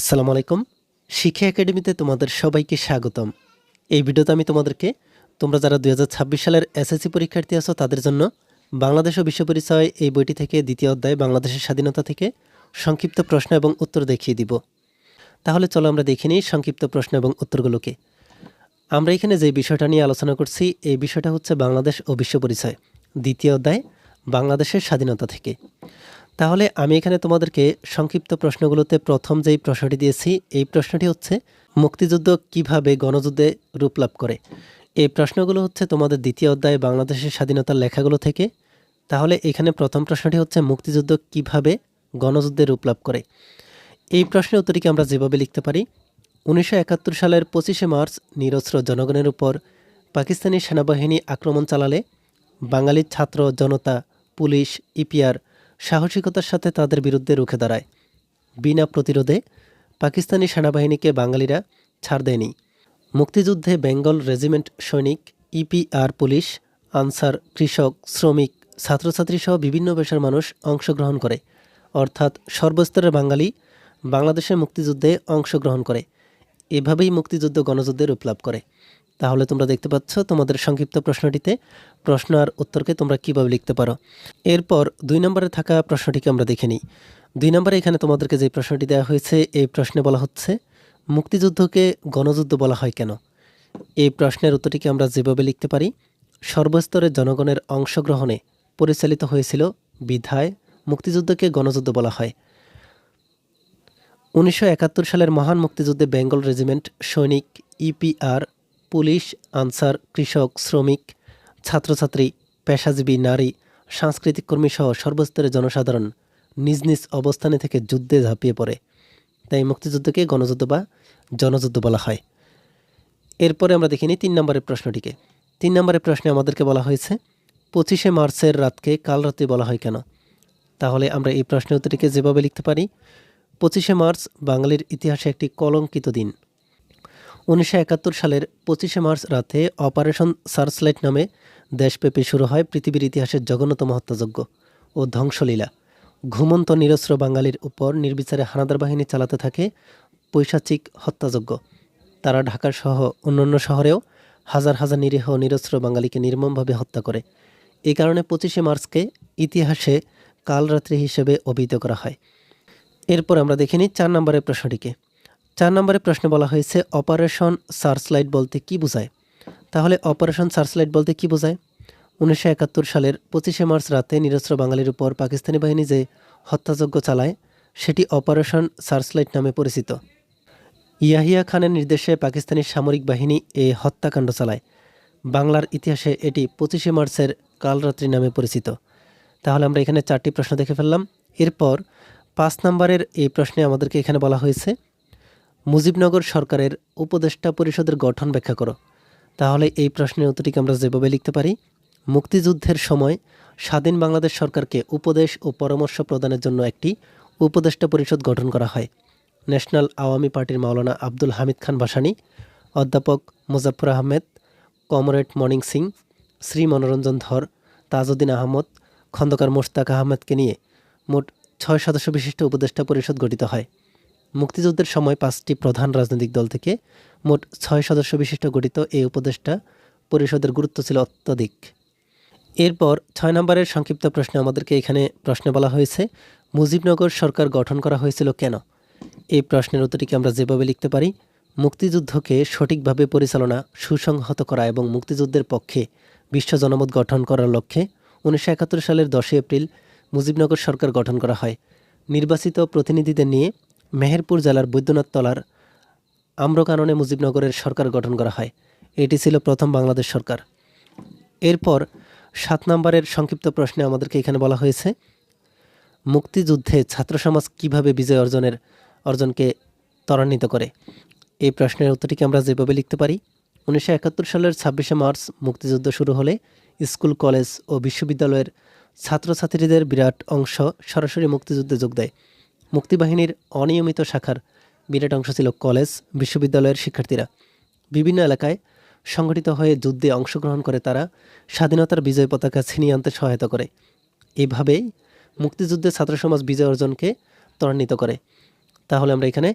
আসসালামু আলাইকুম। শিক্ষা একাডেমিতে তোমাদের সবাইকে স্বাগতম। এই ভিডিওতে আমি তোমাদেরকে, তোমরা যারা দুই হাজার ছাব্বিশ সালের এসএসসি পরীক্ষার্থী আছো, তাদের জন্য বাংলাদেশ ও বিশ্ব পরিচয় এই বইটি থেকে দ্বিতীয় অধ্যায়, বাংলাদেশের স্বাধীনতা থেকে সংক্ষিপ্ত প্রশ্ন এবং উত্তর দেখিয়ে দিব। তাহলে চলো আমরা দেখে নিই সংক্ষিপ্ত প্রশ্ন এবং উত্তরগুলোকে। আমরা এখানে যে বিষয়টা নিয়ে আলোচনা করছি, এই বিষয়টা হচ্ছে বাংলাদেশ ও বিশ্ব পরিচয়। দ্বিতীয় অধ্যায়, বাংলাদেশের স্বাধীনতা থেকে। তাহলে আমি এখানে তোমাদেরকে সংক্ষিপ্ত প্রশ্নগুলোতে প্রথম যেই প্রশ্নটি দিয়েছি, এই প্রশ্নটি হচ্ছে, মুক্তিযুদ্ধ কীভাবে গণযুদ্ধে রূপ লাভ করে? এই প্রশ্নগুলো হচ্ছে তোমাদের দ্বিতীয় অধ্যায়ে বাংলাদেশের স্বাধীনতার লেখাগুলো থেকে। তাহলে এখানে প্রথম প্রশ্নটি হচ্ছে, মুক্তিযুদ্ধ কীভাবে গণযুদ্ধে রূপ লাভ করে? এই প্রশ্নের উত্তরটিকে আমরা যেভাবে লিখতে পারি, উনিশশো একাত্তর সালের পঁচিশে মার্চ নিরস্ত্র জনগণের উপর পাকিস্তানি সেনাবাহিনী আক্রমণ চালালে বাঙালি ছাত্র, জনতা, পুলিশ, ইপিআর সাহসিকতার সাথে তাদের বিরুদ্ধে রুখে দাঁড়ায়। বিনা প্রতিরোধে পাকিস্তানি সেনাবাহিনীকে বাঙালিরা ছাড় দেয়নি। মুক্তিযুদ্ধে বেঙ্গল রেজিমেন্ট সৈনিক, ইপিআর পুলিশ, আনসার কৃষক, শ্রমিক, ছাত্রছাত্রী সহ বিভিন্ন পেশার মানুষ অংশগ্রহণ করে। অর্থাৎ সর্বস্তরের বাঙালি বাংলাদেশের মুক্তিযুদ্ধে অংশগ্রহণ করে। এভাবেই মুক্তিযুদ্ধ গণযুদ্ধে রূপ লাভ করে। তাহলে তোমরা দেখতে পাচ্ছ তোমাদের সংক্ষিপ্ত প্রশ্নটিতে প্রশ্ন আর উত্তরকে তোমরা কীভাবে লিখতে পারো। এরপর দুই নম্বরে থাকা প্রশ্নটিকে আমরা দেখে নিই। দুই নম্বরে এখানে তোমাদেরকে যে প্রশ্নটি দেওয়া হয়েছে, এই প্রশ্নে বলা হচ্ছে, মুক্তিযুদ্ধকে গণযুদ্ধ বলা হয় কেন? এই প্রশ্নের উত্তরটিকে আমরা যেভাবে লিখতে পারি, সর্বস্তরের জনগণের অংশগ্রহণে পরিচালিত হয়েছিল বিধায় মুক্তিযুদ্ধকে গণযুদ্ধ বলা হয়। উনিশশো একাত্তর সালের মহান মুক্তিযুদ্ধে বেঙ্গল রেজিমেন্ট সৈনিক ইপিআর পুলিশ, আনসার, কৃষক, শ্রমিক, ছাত্রছাত্রী, পেশাজীবী, নারী, সাংস্কৃতিক কর্মী সহ সর্বস্তরের জনসাধারণ নিজ নিজ অবস্থানে থেকে যুদ্ধে ঝাঁপিয়ে পড়ে। তাই মুক্তিযুদ্ধকে গণযুদ্ধ বা জনযুদ্ধ বলা হয়। এরপরে আমরা দেখিনি তিন নম্বরের প্রশ্নটিকে। তিন নম্বরের প্রশ্নে আমাদেরকে বলা হয়েছে, পঁচিশে মার্চের রাতকে কাল রাতে বলা হয় কেন? তাহলে আমরা এই প্রশ্নের উত্তরটিকে যেভাবে লিখতে পারি, পঁচিশে মার্চ বাঙালির ইতিহাসে একটি কলঙ্কিত দিন। উনিশশো একাত্তর সালের পঁচিশে মার্চ রাতে অপারেশন সার্চলাইট নামে দেশব্যাপী শুরু হয় পৃথিবীর ইতিহাসের জঘন্যতম হত্যাযজ্ঞ ও ধ্বংসলীলা। ঘুমন্ত নিরস্ত্র বাঙালির উপর নির্বিচারে হানাদার বাহিনী চালাতে থাকে পৈশাচিক হত্যাযজ্ঞ। তারা ঢাকার সহ অন্যান্য শহরেও হাজার হাজার নিরীহ নিরস্ত্র বাঙালিকে নির্মমভাবে হত্যা করে। এই কারণে পঁচিশে মার্চকে ইতিহাসে কালরাত্রি হিসেবে অভিহিত করা হয়। এরপর আমরা দেখে নিই চার নম্বরের প্রশ্নটিকে। চার নম্বরের প্রশ্নে বলা হয়েছে, অপারেশন সার্চলাইট বলতে কি বোঝায়? তাহলে অপারেশন সার্চলাইট বলতে কি বোঝায়? উনিশশো একাত্তর সালের পঁচিশে মার্চ রাতে নিরস্ত্র বাঙালির উপর পাকিস্তানি বাহিনী যে হত্যাযজ্ঞ চালায়, সেটি অপারেশন সার্চলাইট নামে পরিচিত। ইয়াহিয়া খানের নির্দেশে পাকিস্তানি সামরিক বাহিনী এ হত্যাকাণ্ড চালায়। বাংলার ইতিহাসে এটি পঁচিশে মার্চের কালরাত্রি নামে পরিচিত। তাহলে আমরা এখানে চারটি প্রশ্ন দেখে ফেললাম। এরপর পাঁচ নম্বরের এই প্রশ্নে আমাদেরকে এখানে বলা হয়েছে মুজিবনগর সরকারের উপদেষ্টা পরিষদের গঠন ব্যাখ্যা করো। তাহলে এই প্রশ্নের উত্তরটিকে আমরা যেভাবে লিখতে পারি, মুক্তিযুদ্ধের সময় স্বাধীন বাংলাদেশ সরকারকে উপদেশ ও পরামর্শ প্রদানের জন্য একটি উপদেষ্টা পরিষদ গঠন করা হয়। ন্যাশনাল আওয়ামী পার্টির মাওলানা আব্দুল হামিদ খান ভাসানী, অধ্যাপক মুজাফর আহমেদ, কমরেড মর্নিং সিং, শ্রী মনোরঞ্জন ধর, তাজউদ্দিন আহমদ, খন্দকার মোশতাক আহমেদকে নিয়ে মোট ছয় সদস্য বিশিষ্ট উপদেষ্টা পরিষদ গঠিত হয়। মুক্তিযুদ্ধের সময় পাঁচটি প্রধান রাজনৈতিক দল থেকে মোট ছয় সদস্য বিশিষ্ট গঠিত এই উপদেষ্টা পরিষদের গুরুত্ব ছিল অত্যধিক। এরপর ছয় নম্বরের সংক্ষিপ্ত প্রশ্নে আমাদেরকে এখানে প্রশ্নে বলা হয়েছে, মুজিবনগর সরকার গঠন করা হয়েছিল কেন? এই প্রশ্নের উত্তরটিকে আমরা যেভাবে লিখতে পারি, মুক্তিযুদ্ধকে সঠিকভাবে পরিচালনা, সুসংহত করা এবং মুক্তিযুদ্ধের পক্ষে বিশ্ব জনমত গঠন করার লক্ষ্যে উনিশশো একাত্তর সালের দশই এপ্রিল মুজিবনগর সরকার গঠন করা হয়। নির্বাচিত প্রতিনিধিদের নিয়ে মেহেরপুর জেলার বৈদ্যনাথ তলার আম্রকাননে মুজিবনগরের সরকার গঠন করা হয়। এটি ছিল প্রথম বাংলাদেশ সরকার। এরপর সাত নম্বরের সংক্ষিপ্ত প্রশ্নে আমাদেরকে এখানে বলা হয়েছে, মুক্তিযুদ্ধে ছাত্র সমাজ কীভাবে বিজয় অর্জনের, অর্জনকে ত্বরান্বিত করে? এই প্রশ্নের উত্তরটিকে আমরা যেভাবে লিখতে পারি, উনিশশো একাত্তর সালের ছাব্বিশে মার্চ মুক্তিযুদ্ধ শুরু হলে স্কুল, কলেজ ও বিশ্ববিদ্যালয়ের ছাত্রছাত্রীদের বিরাট অংশ সরাসরি মুক্তিযুদ্ধে যোগ দেয়। মুক্তিবাহিনীর অনিয়মিত শাখার বিরাট অংশ ছিল কলেজ, বিশ্ববিদ্যালয়ের শিক্ষার্থীরা। বিভিন্ন এলাকায় সংগঠিত হয়ে যুদ্ধে অংশগ্রহণ করে তারা স্বাধীনতার বিজয় পতাকা ছিনিয়ে আনতে সহায়তা করে। এভাবেই মুক্তিযুদ্ধে ছাত্র সমাজ বিজয় অর্জনকে ত্বরান্বিত করে। তাহলে আমরা এখানে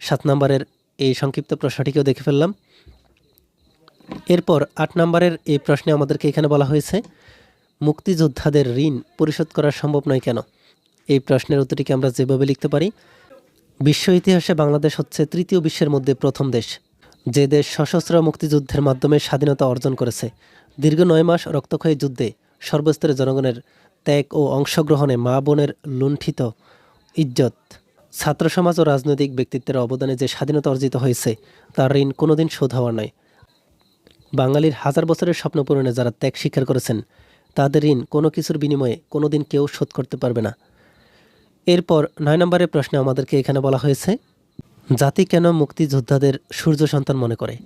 সাত নম্বরের এই সংক্ষিপ্ত প্রশ্নটিকেও দেখে ফেললাম। এরপর আট নম্বরের এই প্রশ্নে আমাদেরকে এখানে বলা হয়েছে, মুক্তিযোদ্ধাদের ঋণ পরিশোধ করা সম্ভব নয় কেন? এই প্রশ্নের উত্তরটিকে আমরা যেভাবে লিখতে পারি, বিশ্ব ইতিহাসে বাংলাদেশ হচ্ছে তৃতীয় বিশ্বের মধ্যে প্রথম দেশ, যে দেশ সশস্ত্র মুক্তিযুদ্ধের মাধ্যমে স্বাধীনতা অর্জন করেছে। দীর্ঘ নয় মাস রক্তক্ষয়ী যুদ্ধে সর্বস্তরের জনগণের ত্যাগ ও অংশগ্রহণে মা বোনের লুণ্ঠিত ইজ্জত, ছাত্র সমাজ ও রাজনৈতিক ব্যক্তিত্বের অবদানে যে স্বাধীনতা অর্জিত হয়েছে, তার ঋণ কোনোদিন শোধ হওয়ার নয়। বাঙালির হাজার বছরের স্বপ্ন পূরণে যারা ত্যাগ স্বীকার করেছেন, তাদের ঋণ কোনো কিছুর বিনিময়ে কোনোদিন কেউ শোধ করতে পারবে না। এরপর নয় নম্বরের প্রশ্নে আমাদেরকে এখানে বলা হয়েছে, জাতি কেন মুক্তিযোদ্ধাদের সূর্য সন্তান মনে করে?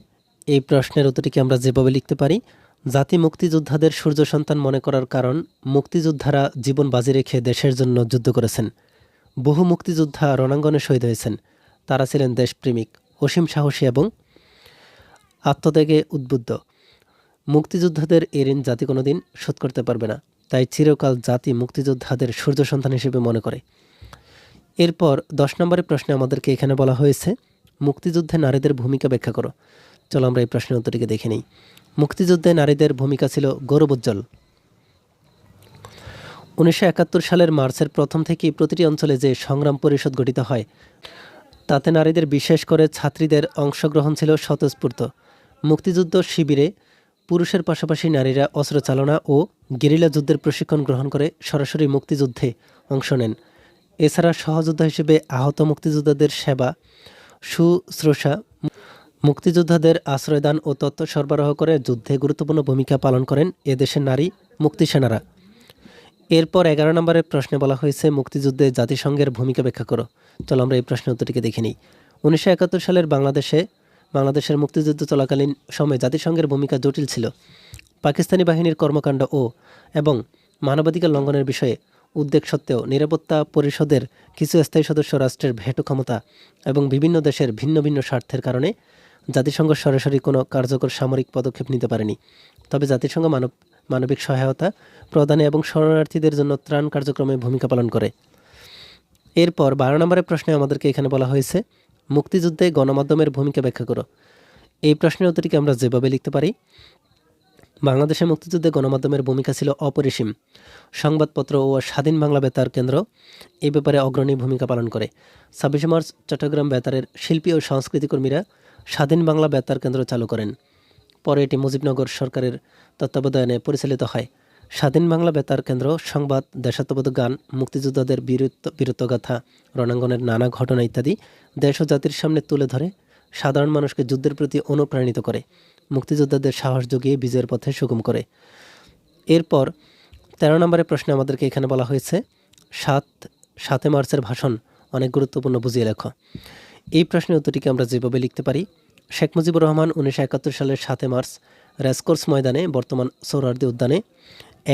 এই প্রশ্নের উত্তরটিকে আমরা যেভাবে লিখতে পারি, জাতি মুক্তিযোদ্ধাদের সূর্য সন্তান মনে করার কারণ মুক্তিযোদ্ধারা জীবন বাজি রেখে দেশের জন্য যুদ্ধ করেছেন। বহু মুক্তিযোদ্ধা রণাঙ্গনে শহীদ হয়েছেন। তারা ছিলেন দেশপ্রেমিক, অসীম সাহসী এবং আত্মত্যাগে উদ্বুদ্ধ। মুক্তিযোদ্ধাদের এ ঋণ জাতি কোনোদিন শোধ করতে পারবে না। তাই চিরকাল জাতি মুক্তিযোদ্ধাদের সূর্য সন্তান হিসেবে মনে করে। এরপর দশ নম্বরের প্রশ্নে আমাদেরকে এখানে বলা হয়েছে, মুক্তিযুদ্ধে নারীদের ভূমিকা ব্যাখ্যা করো। চলো আমরা এই প্রশ্নের উত্তরটিকে দেখে নিই। মুক্তিযুদ্ধে নারীদের ভূমিকা ছিল গৌরবোজ্জ্বল উনিশশো একাত্তর সালের মার্চের প্রথম থেকেই প্রতিটি অঞ্চলে যে সংগ্রাম পরিষদ গঠিত হয়, তাতে নারীদের বিশেষ করে ছাত্রীদের অংশগ্রহণ ছিল স্বতঃস্ফূর্ত। মুক্তিযুদ্ধ শিবিরে পুরুষের পাশাপাশি নারীরা অস্ত্র চালনা ও গেরিলা যুদ্ধের প্রশিক্ষণ গ্রহণ করে সরাসরি মুক্তিযুদ্ধে অংশ নেন। এছাড়া সহযোদ্ধা হিসেবে আহত মুক্তিযোদ্ধাদের সেবা শুশ্রূষা মুক্তিযোদ্ধাদের আশ্রয়দান ও তথ্য সরবরাহ করে যুদ্ধে গুরুত্বপূর্ণ ভূমিকা পালন করেন এদেশের নারী মুক্তিসেনারা। এরপর এগারো নম্বরের প্রশ্নে বলা হয়েছে, মুক্তিযুদ্ধে জাতিসংঘের ভূমিকা ব্যাখ্যা করো। চলো আমরা এই প্রশ্নের উত্তরটিকে দেখে নিই। উনিশশো একাত্তর সালের বাংলাদেশে, বাংলাদেশের মুক্তিযুদ্ধ চলাকালীন সময়ে জাতিসংঘের ভূমিকা জটিল ছিল। পাকিস্তানি বাহিনীর কর্মকাণ্ড ও এবং মানবাধিকার লঙ্ঘনের বিষয়ে উদ্বেগ সত্ত্বেও নিরাপত্তা পরিষদের কিছু স্থায়ী সদস্য রাষ্ট্রের ভেটো ক্ষমতা এবং বিভিন্ন দেশের ভিন্ন ভিন্ন স্বার্থের কারণে জাতিসংঘ সরাসরি কোনো কার্যকর সামরিক পদক্ষেপ নিতে পারেনি। তবে জাতিসংঘ মানব, মানবিক সহায়তা প্রদানে এবং শরণার্থীদের জন্য ত্রাণ কার্যক্রমে ভূমিকা পালন করে। এরপর বারো নম্বরের প্রশ্নে আমাদেরকে এখানে বলা হয়েছে, মুক্তিযুদ্ধে গণমাধ্যমের ভূমিকা ব্যাখ্যা করো। এই প্রশ্নের উত্তরটিকে আমরা যেভাবে লিখতে পারি বাংলাদেশের মুক্তিযুদ্ধে গণমাধ্যমের ভূমিকা ছিল অপরিসীম। সংবাদপত্র ও স্বাধীন বাংলা বেতার কেন্দ্র এই ব্যাপারে অগ্রণী ভূমিকা পালন করে। ছাব্বিশে মার্চ চট্টগ্রাম বেতারের শিল্পী ও সংস্কৃতিকর্মীরা স্বাধীন বাংলা বেতার কেন্দ্র চালু করেন। পরে এটি মুজিবনগর সরকারের তত্ত্বাবধানে পরিচালিত হয়। স্বাধীন বাংলা বেতার কেন্দ্র, সংবাদ দেশাত্মবোধক গান, মুক্তিযোদ্ধাদের বীরত্ব বীরত্বগাথা রণাঙ্গনের নানা ঘটনা ইত্যাদি দেশ ও জাতির সামনে তুলে ধরে। সাধারণ মানুষকে যুদ্ধের প্রতি অনুপ্রাণিত করে, মুক্তিযোদ্ধাদের সাহস জুগিয়ে বিজয়ের পথে সুগম করে। এরপর তেরো নম্বরের প্রশ্নে আমাদেরকে এখানে বলা হয়েছে, সাত, সাতে মার্চের ভাষণ, অনেক গুরুত্বপূর্ণ বুঝিয়ে লেখো। এই প্রশ্নের উত্তরটিকে আমরা যেভাবে লিখতে পারি, শেখ মুজিবুর রহমান উনিশশো একাত্তর সালের সাতে মার্চ রেসকোর্স ময়দানে বর্তমান সৌরার্দি উদ্যানে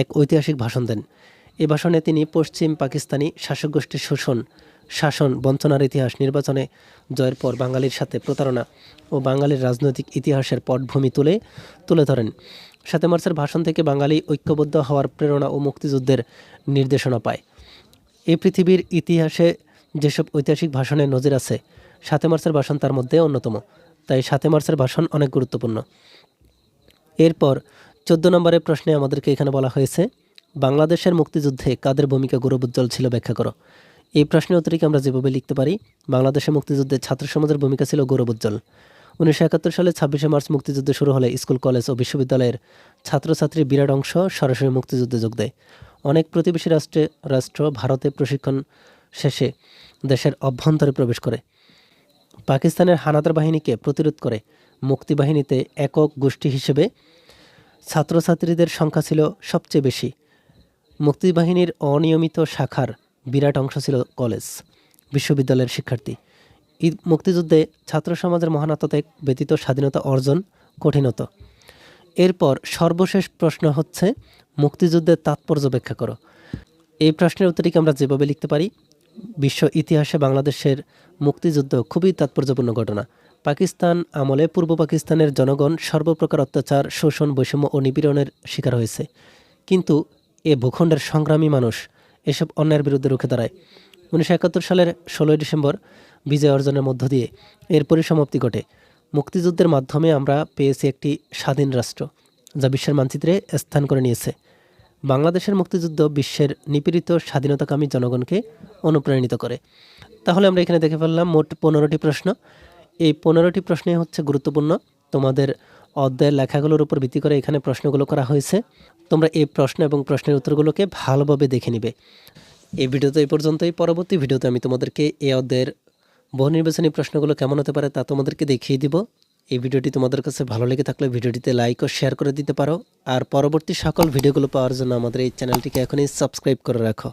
এক ঐতিহাসিক ভাষণ দেন। এই ভাষণে তিনি পশ্চিম পাকিস্তানি শাসক গোষ্ঠীর শোষণ শাসন, বঞ্চনার ইতিহাস, নির্বাচনে জয়ের পর বাঙালির সাথে প্রতারণা ও বাঙালির রাজনৈতিক ইতিহাসের পটভূমি তুলে তুলে ধরেন। সাতে মার্চের ভাষণ থেকে বাঙালি ঐক্যবদ্ধ হওয়ার প্রেরণা ও মুক্তিযুদ্ধের নির্দেশনা পায়। এই পৃথিবীর ইতিহাসে যেসব ঐতিহাসিক ভাষণের নজির আছে সাতে মার্চের ভাষণ তার মধ্যে অন্যতম। তাই সাতে মার্চের ভাষণ অনেক গুরুত্বপূর্ণ। এরপর চোদ্দ নম্বরের প্রশ্নে আমাদেরকে এখানে বলা হয়েছে, বাংলাদেশের মুক্তিযুদ্ধে কাদের ভূমিকা গৌরবোজ্জ্বল ছিল ব্যাখ্যা করো। এই প্রশ্নের উত্তরকে আমরা যেভাবে লিখতে পারি? বাংলাদেশের মুক্তিযুদ্ধে ছাত্র সমাজের ভূমিকা ছিল গৌরবোজ্জ্বল উনিশশো একাত্তর সালে ছাব্বিশে মার্চ মুক্তিযুদ্ধ শুরু হলে স্কুল, কলেজ ও বিশ্ববিদ্যালয়ের ছাত্রছাত্রীর বিরাট অংশ সরাসরি মুক্তিযুদ্ধে যোগ দেয়। অনেক প্রতিবেশী রাষ্ট্রে, রাষ্ট্র ভারতে প্রশিক্ষণ শেষে দেশের অভ্যন্তরে প্রবেশ করে। পাকিস্তানের হানাদার বাহিনীকে প্রতিরোধ করে মুক্তিবাহিনীতে একক গোষ্ঠী হিসেবে ছাত্রছাত্রীদের সংখ্যা ছিল সবচেয়ে বেশি। মুক্তিবাহিনীর অনিয়মিত শাখার বিরাট অংশ ছিল কলেজ, বিশ্ববিদ্যালয়ের শিক্ষার্থী। ঈদ মুক্তিযুদ্ধে ছাত্র সমাজের মহান আত্মত্যাগ ব্যতীত স্বাধীনতা অর্জন কঠিন হতো এরপর সর্বশেষ প্রশ্ন হচ্ছে, মুক্তিযুদ্ধের তাৎপর্য ব্যাখ্যা করো। এই প্রশ্নের উত্তরটিকে আমরা যেভাবে লিখতে পারি, বিশ্ব ইতিহাসে বাংলাদেশের মুক্তিযুদ্ধ খুবই তাৎপর্যপূর্ণ ঘটনা। পাকিস্তান আমলে পূর্ব পাকিস্তানের জনগণ সর্বপ্রকার অত্যাচার, শোষণ, বৈষম্য ও নিপীড়নের শিকার হয়েছে। কিন্তু এ ভূখণ্ডের সংগ্রামী মানুষ এসব অন্যায়ের বিরুদ্ধে রুখে দাঁড়ায়। উনিশশো একাত্তর সালের ষোলোই ডিসেম্বর বিজয় অর্জনের মধ্য দিয়ে এর পরিসমাপ্তি ঘটে। মুক্তিযুদ্ধের মাধ্যমে আমরা পেয়েছি একটি স্বাধীন রাষ্ট্র, যা বিশ্বের মানচিত্রে স্থান করে নিয়েছে। বাংলাদেশের মুক্তিযুদ্ধ বিশ্বের নিপীড়িত, স্বাধীনতাকামী জনগণকে অনুপ্রাণিত করে। তাহলে আমরা এখানে দেখে ফেললাম মোট পনেরোটি প্রশ্ন। এই পনেরোটি প্রশ্নই হচ্ছে গুরুত্বপূর্ণ। তোমাদের অধ্যায়ের লেখাগুলোর উপর ভিত্তি করে এখানে প্রশ্নগুলো করা হয়েছে। তোমরা এই প্রশ্ন এবং প্রশ্নের উত্তরগুলোকে ভালোভাবে দেখে নিবে। এই ভিডিওতে এই পর্যন্তই। পরবর্তী ভিডিওতে আমি তোমাদেরকে এই অধ্যায়ের বহু নির্বাচনী প্রশ্নগুলো কেমন হতে পারে তা তোমাদেরকে দেখিয়ে দিব। এই ভিডিওটি তোমাদের কাছে ভালো লেগে থাকলে ভিডিওটিতে লাইক ও শেয়ার করে দিতে পারো। আর পরবর্তী সকল ভিডিওগুলো পাওয়ার জন্য আমাদের এই চ্যানেলটিকে এখনই সাবস্ক্রাইব করে রাখো।